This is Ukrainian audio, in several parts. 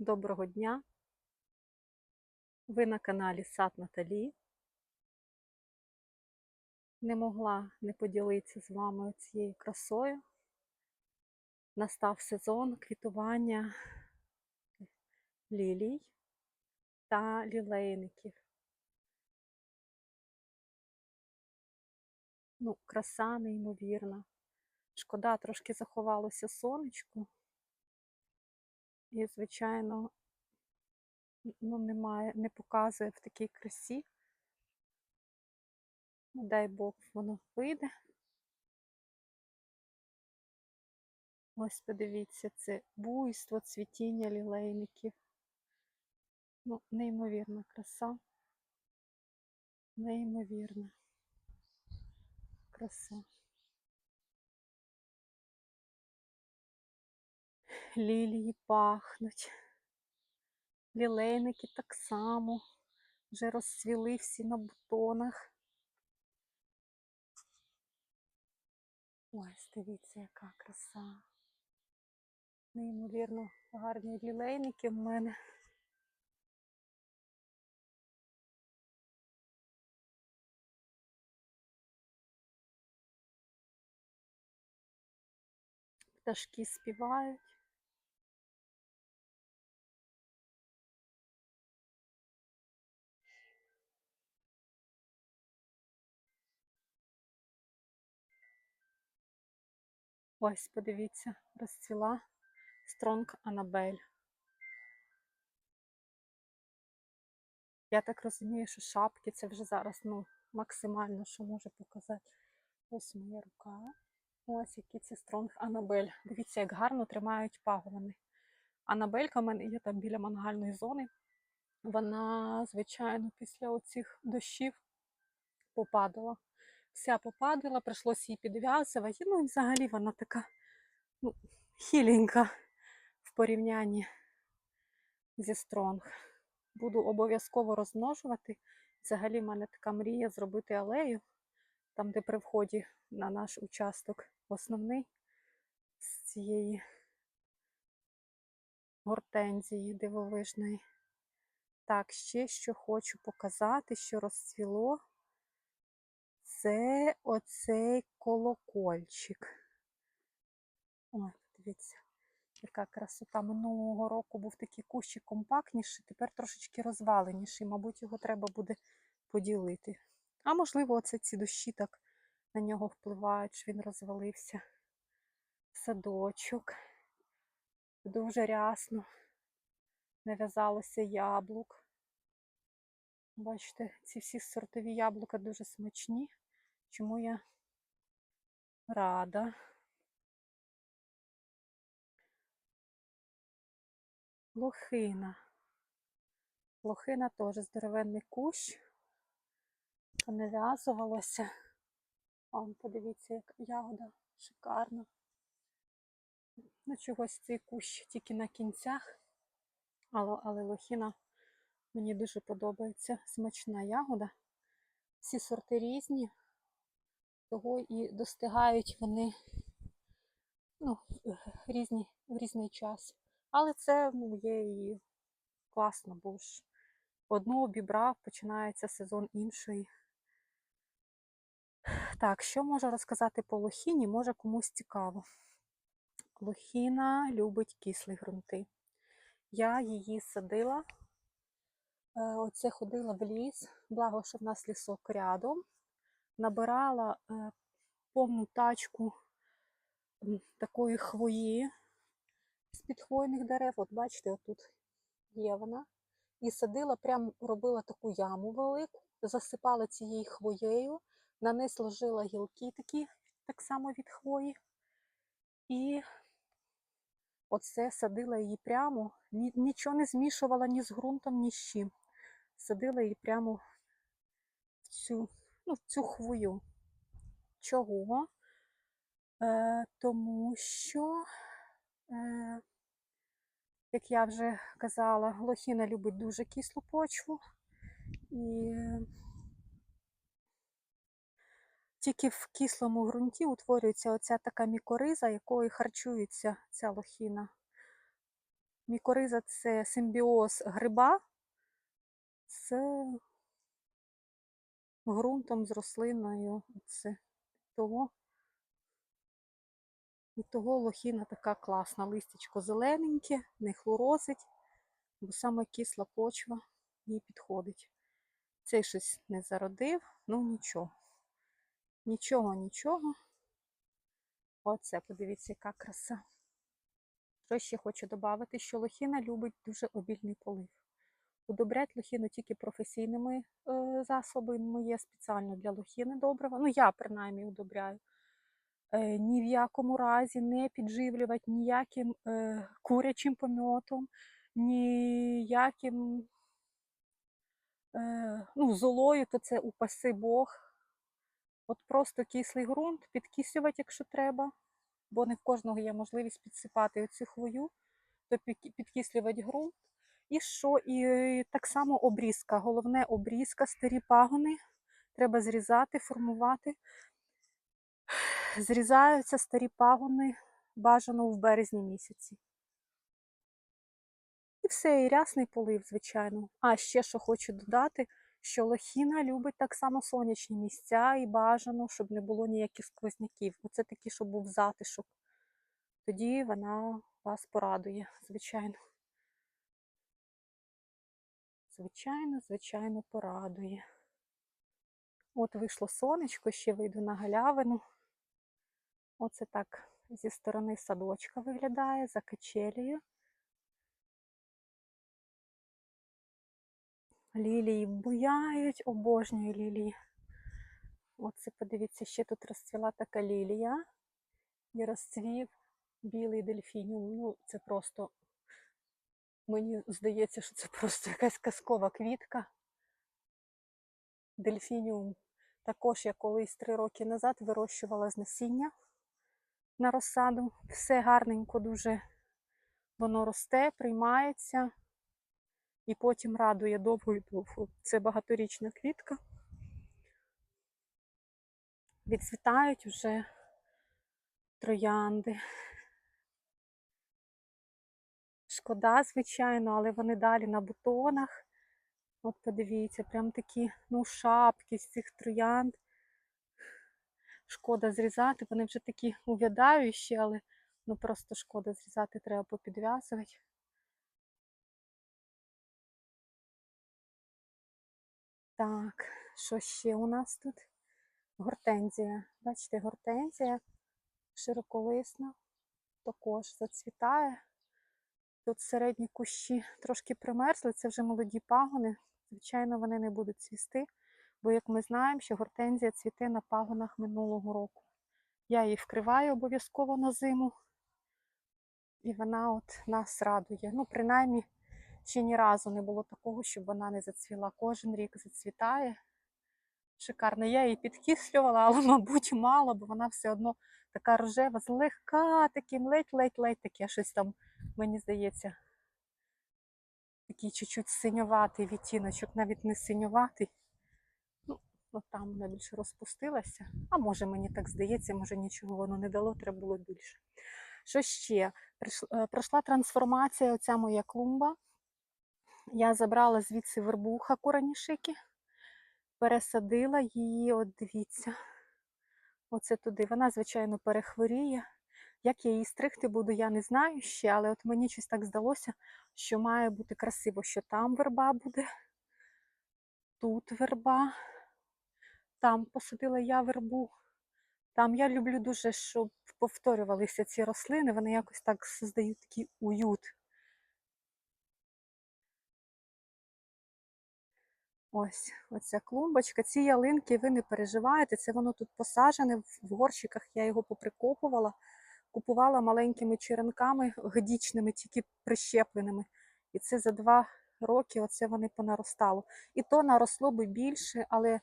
Доброго дня! Ви на каналі Сад Наталі. Не могла не поділитися з вами цією красою. Настав сезон квітування лілій та лілейників. Ну, краса неймовірна. Шкода, трошки заховалося сонечко. І, звичайно, ну, немає, не показує в такій красі. Дай Бог, воно вийде. Ось подивіться, це буйство, цвітіння лілейників. Ну, неймовірна краса. Неймовірна краса. Лілії пахнуть. Лілейники так само вже розцвіли всі на бутонах. Ось, дивіться, яка краса. Неймовірно гарні лілейники в мене. Пташки співають. Ось, подивіться, розцвіла Стронг Анабель. Я так розумію, що шапки це вже зараз ну, максимально, що може показати. Ось моя рука. Ось які ці Стронг Анабель. Дивіться, як гарно тримають пагони. Анабелька в мене є там біля мангальної зони. Вона, звичайно, після оцих дощів попадала. Вся попадала, прийшлося її підв'язувати. Ну і взагалі вона така ну, хіленька в порівнянні зі Стронг. Буду обов'язково розмножувати. Взагалі в мене така мрія зробити алею, там, де при вході на наш участок основний з цієї гортензії дивовижної. Так, ще що хочу показати, що розцвіло, це оцей колокольчик. Ой, дивіться, яка красота. Минулого року був такий кущик компактніший, тепер трошечки розваленіший. Мабуть, його треба буде поділити. А можливо, оце ці дощі так на нього впливають, що він розвалився. Садочок. Дуже рясно нав'язалося яблук. Бачите, ці всі сортові яблука дуже смачні, чому я рада. Лохина. Лохина теж здоровенний кущ. Понав'язувалося. Вон, подивіться, як ягода шикарна. Ну, чогось цей кущ тільки на кінцях, але, але лохина мені дуже подобається. Смачна ягода. Всі сорти різні, того і достигають вони ну, різні, в різний час. Але це ну, є і класно, бо ж одну обібрав, починається сезон іншої. Так, що можу розказати по лохіні, може комусь цікаво. Лохіна любить кислі ґрунти. Я її садила, е, оце ходила в ліс, благо, що в нас лісок рядом, набирала е, повну тачку такої хвої з підхвойних дерев. От бачите, отут є вона. І садила, прям робила таку яму велику, засипала цією хвоєю, на низ ложила гілки такі, так само від хвої. І оце садила її прямо, нічого не змішувала ні з ґрунтом, ні з чим. Садила її прямо в цю, ну, в цю хвою. Чого? Е, Тому що, е, як я вже казала, лохіна любить дуже кислу почву. І тільки в кислому ґрунті утворюється оця така мікориза, якою харчується ця лохіна. Мікориза це симбіоз гриба з ґрунтом, з рослиною. Це того. І того лохіна така класна. Листячко зелененьке, не хлорозить, бо саме кисла почва їй підходить. Цей щось не зародив, ну нічого. Нічого, нічого. Оце, подивіться, яка краса. Що ще хочу додати, що лохіна любить дуже обільний полив. Удобрять лохіну тільки професійними е, засобами. Є спеціально для лохіни добрива. Ну, я принаймні удобряю. Е, ні в якому разі не підживлювати ніяким е, курячим помьотом, ніяким ну, золою, то це упаси Бог. От просто кислий ґрунт, підкислювати, якщо треба, бо не в кожного є можливість підсипати оцю хвою, то під- підкислювати ґрунт. І що? І так само обрізка. Головне обрізка, старі пагони. Треба зрізати, формувати. Зрізаються старі пагони бажано в березні місяці. І все, і рясний полив, звичайно. А ще що хочу додати, що лохіна любить так само сонячні місця і бажано, щоб не було ніяких сквозняків. Оце такі, щоб був затишок. Тоді вона вас порадує, звичайно. Звичайно, звичайно, порадує. От вийшло сонечко, ще вийду на галявину. Оце так зі сторони садочка виглядає, за качелею. Лілії буяють, обожнюю лілії. Оце, подивіться, ще тут розцвіла така лілія. І розцвів білий дельфініум. Ну, це просто, мені здається, що це просто якась казкова квітка. Дельфініум також я колись три роки назад вирощувала з насіння на розсаду. Все гарненько дуже воно росте, приймається і потім радує довго і довго. Це багаторічна квітка. Відцвітають уже троянди. Шкода, звичайно, але вони далі на бутонах. От подивіться, прям такі ну, шапки з цих троянд. Шкода зрізати, вони вже такі увядаючі, але ну просто шкода зрізати, треба попідв'язувати. Так, що ще у нас тут? Гортензія. Бачите, гортензія широколисна, також зацвітає. Тут середні кущі трошки примерзли, це вже молоді пагони. Звичайно, вони не будуть цвісти, бо, як ми знаємо, що гортензія цвіте на пагонах минулого року. Я її вкриваю обов'язково на зиму, і вона от нас радує. Ну, принаймні, ще ні разу не було такого, щоб вона не зацвіла. Кожен рік зацвітає. Шикарно. Я її підкислювала, але, мабуть, мало, бо вона все одно така рожева, злегка таким ледь-ледь-ледь таке щось там, мені здається, такий чуть-чуть синьоватий відтіночок, навіть не синьоватий. Ну, от там вона більше розпустилася. А може мені так здається, може нічого воно не дало, треба було більше. Що ще? Е, Пройшла трансформація, оця моя клумба. Я забрала звідси вербуха куранішики, пересадила її, от дивіться, оце туди. Вона, звичайно, перехворіє. Як я її стригти буду, я не знаю ще, але от мені щось так здалося, що має бути красиво, що там верба буде, тут верба, там посадила я вербу. Там я люблю дуже, щоб повторювалися ці рослини, вони якось так создають такий уют. Ось, оця клумбочка. Ці ялинки, ви не переживаєте, це воно тут посаджене в в горщиках, я його поприкопувала, купувала маленькими черенками, годічними, тільки прищепленими. І це за два роки оце вони понаростало. І то наросло би більше, але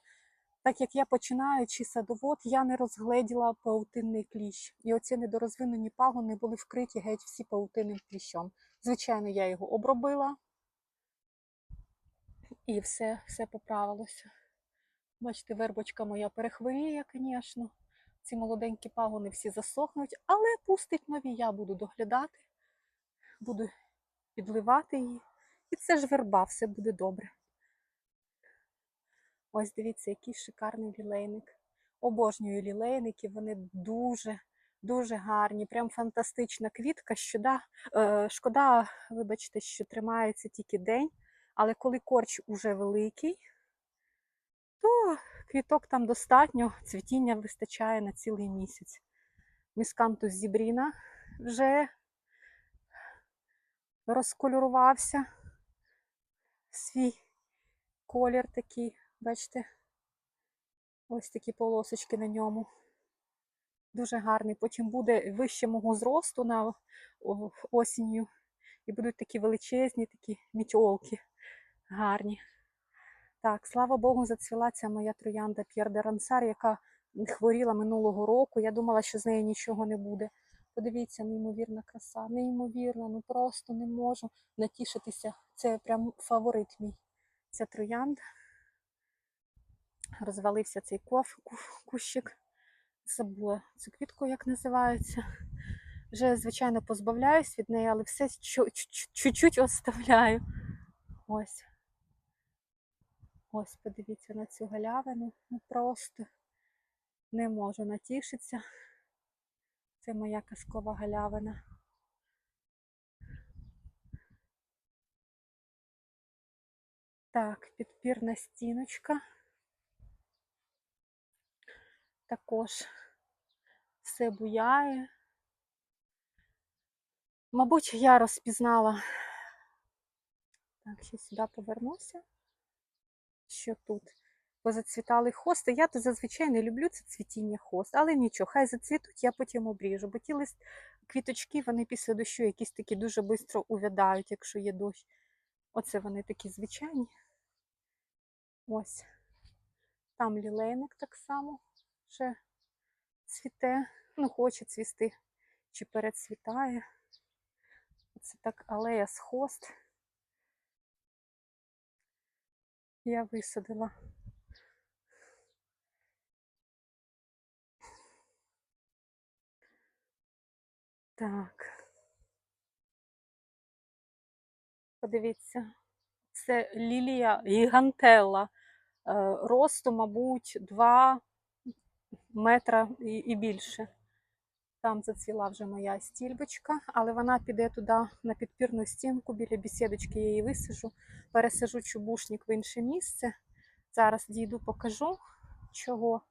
так як я починаючи садовод, я не розгледіла паутинний кліщ. І оці недорозвинені пагони були вкриті геть всі паутинним кліщом. Звичайно, я його обробила, і все, все поправилося. Бачите, вербочка моя перехворіє, звісно. Ці молоденькі пагони всі засохнуть, але пустить нові, я буду доглядати. Буду підливати її. І це ж верба, все буде добре. Ось дивіться, який шикарний лілейник. Обожнюю лілейники, вони дуже, дуже гарні, прям фантастична квітка. Шкода, е, шкода, вибачте, що тримається тільки день, але коли корч уже великий, то квіток там достатньо, цвітіння вистачає на цілий місяць. Міскантус зібріна вже розкольорувався свій колір такий, бачите, ось такі полосочки на ньому. Дуже гарний. Потім буде вище мого зросту на осінню. І будуть такі величезні, такі мітьолки гарні. Так, слава Богу, зацвіла ця моя троянда П'єр де Рансар, яка хворіла минулого року. Я думала, що з нею нічого не буде. Подивіться, неймовірна краса, неймовірна, ну просто не можу натішитися. Це прям фаворит мій. Ця троянда. Розвалився цей коф, ку- кущик. Забула цю квітку, як називається. Вже, звичайно, позбавляюсь від неї, але все чу- чу- чуть-чуть оставляю. Ось. Ось, подивіться на цю галявину. Ну просто не можу натішитися. Це моя казкова галявина. Так, підпірна стіночка. Також все буяє. Мабуть, я розпізнала. Так, ще сюди повернуся. Що тут? Позацвітали хости. Я то зазвичай не люблю це цвітіння хост, але нічого, хай зацвітуть, я потім обріжу. Бо ті лист квіточки, вони після дощу якісь такі дуже швидко увядають, якщо є дощ. Оце вони такі звичайні. Ось. Там лілейник так само ще цвіте. Ну, хоче цвісти, чи перецвітає. Це так алея з хост. Я висадила. Так. Подивіться, це лілія гігантелла. Е, Росту, мабуть, 2 метра і більше. Там зацвіла вже моя стільбочка, але вона піде туди на підпірну стінку біля бісідочки, я її висажу, пересажу чубушник в інше місце. Зараз дійду, покажу, чого.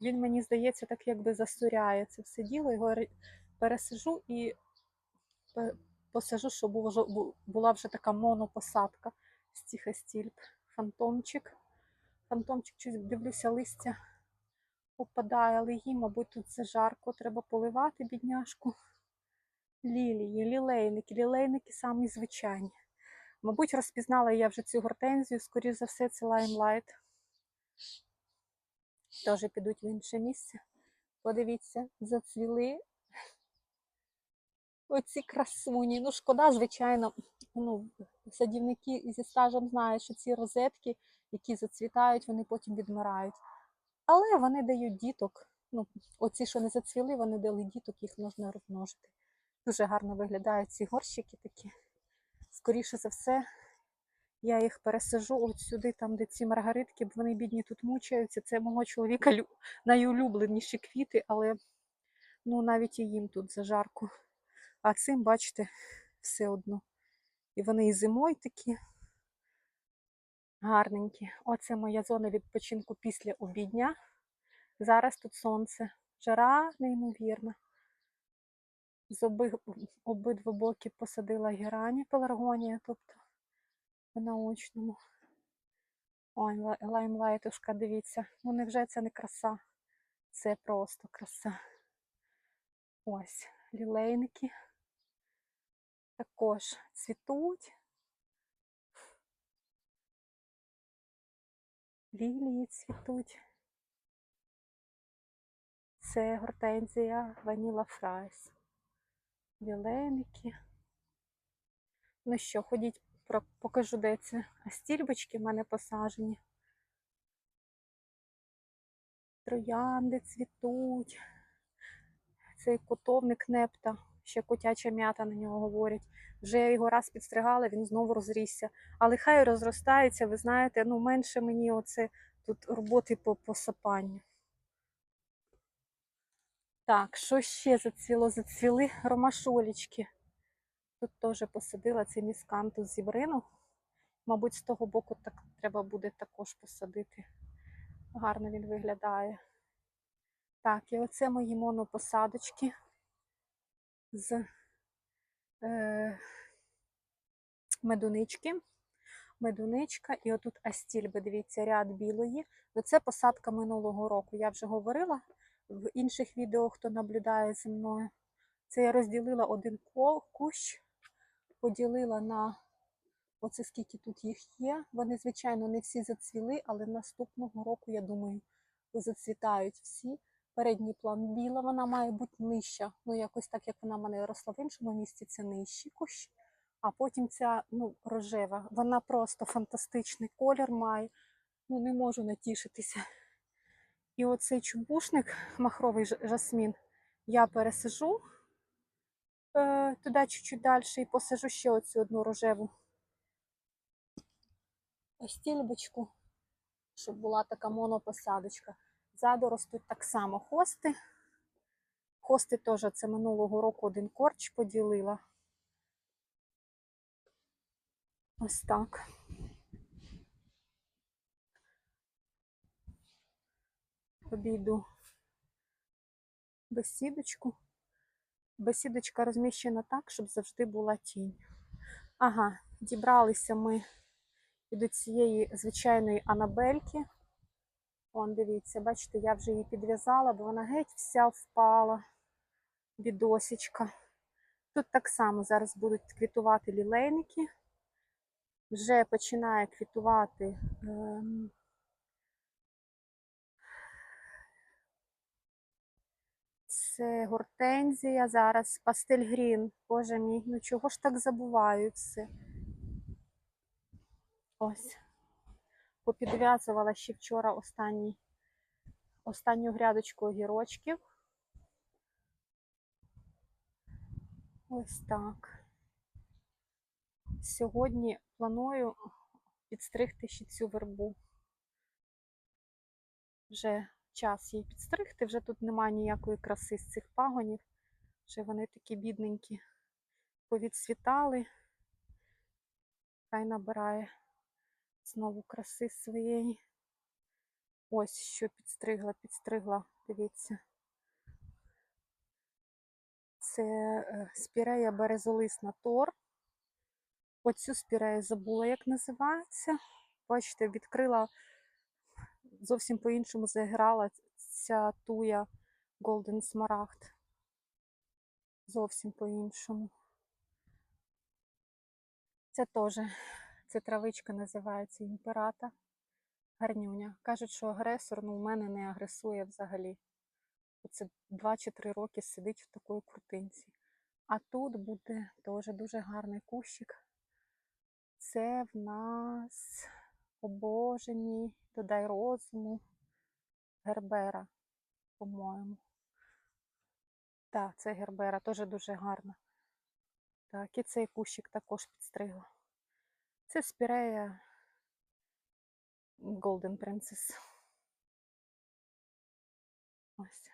Він, мені здається, так якби засоряє це все діло. Його пересажу і посажу, щоб була вже така монопосадка з тихостільб. Фантомчик. Фантомчик, щось дивлюся, листя опадає, але їй, мабуть, тут зажарко, треба поливати бідняшку. Лілії, лілейники, лілейники самі звичайні. Мабуть, розпізнала я вже цю гортензію, скоріш за все, це лаймлайт. Теж підуть в інше місце. Подивіться, зацвіли оці красуні. Ну, шкода, звичайно, ну, садівники зі стажем знають, що ці розетки, які зацвітають, вони потім відмирають. Але вони дають діток. Ну, оці, що не зацвіли, вони дали діток, їх можна розмножити. Дуже гарно виглядають ці горщики такі. Скоріше за все, я їх пересажу от сюди, там, де ці маргаритки, бо вони бідні тут мучаються. Це мого чоловіка найулюбленіші квіти, але ну, навіть і їм тут зажарко. А цим, бачите, все одно. І вони і зимою такі гарненькі. Оце моя зона відпочинку після обідня. Зараз тут сонце. Жара неймовірна. З оби, обидва боки посадила герані пеларгонія, тобто в наочному. Ой, ла- лаймлайтушка, дивіться. Ну невже це не краса? Це просто краса. Ось, лілейники також цвітуть. Лілії цвітуть. Це гортензія Ваніла Фрайс. Лілейники. Ну що, ходіть, покажу, де це. А стільбочки в мене посажені. Троянди цвітуть. Цей котовник непта ще котяча м'ята на нього говорять. Вже я його раз підстригала, він знову розрісся. Але хай розростається, ви знаєте, ну менше мені оце тут роботи по посапанню. Так, що ще зацвіло? Зацвіли ромашолічки. Тут теж посадила цей міскантус зібрину. Мабуть, з того боку так треба буде також посадити. Гарно він виглядає. Так, і оце мої монопосадочки з е, медунички. Медуничка, і отут астільби, дивіться, ряд білої. Це посадка минулого року. Я вже говорила в інших відео, хто наблюдає зі мною. Це я розділила один кущ, поділила на оце скільки тут їх є. Вони, звичайно, не всі зацвіли, але наступного року, я думаю, зацвітають всі. Передній план біла, вона має бути нижча. Ну, якось так, як вона в мене росла в іншому місці, це нижчий кущ. А потім ця ну, рожева. Вона просто фантастичний колір має. Ну, не можу натішитися. І оцей чубушник, махровий жасмін, я пересажу е, туди чуть-чуть далі і посажу ще оцю одну рожеву стільбочку, щоб була така монопосадочка. Ззаду ростуть так само хости. Хости теж це минулого року один корч поділила. Ось так. Обійду бесідочку. Бесідочка розміщена так, щоб завжди була тінь. Ага, дібралися ми і до цієї звичайної анабельки. Вон, дивіться, бачите, я вже її підв'язала, бо вона геть вся впала. Бідосічка. Тут так само зараз будуть квітувати лілейники. Вже починає квітувати ем, це гортензія, зараз пастель грін. Боже мій, ну чого ж так забуваю все? Ось. Попідв'язувала ще вчора останній, останню грядочку огірочків. Ось так. Сьогодні планую підстригти ще цю вербу. Вже час її підстригти, вже тут немає ніякої краси з цих пагонів. Вже вони такі бідненькі повідсвітали. Хай набирає знову краси своєї. Ось що підстригла, підстригла, дивіться. Це е, спірея березолисна тор. Оцю спірею забула, як називається. Бачите, відкрила зовсім по-іншому заграла ця туя Golden Smaragd. Зовсім по-іншому. Це теж, ця травичка називається імперата. Гарнюня. Кажуть, що агресор ну, у мене не агресує взагалі. Оце 2 чи 3 роки сидить в такої крутинці. А тут буде теж дуже гарний кущик. Це в нас обожені, додай розуму, гербера, по-моєму. Так, це гербера, теж дуже гарна. Так, і цей кущик також підстригла. Це спірея Golden Princess. Ось.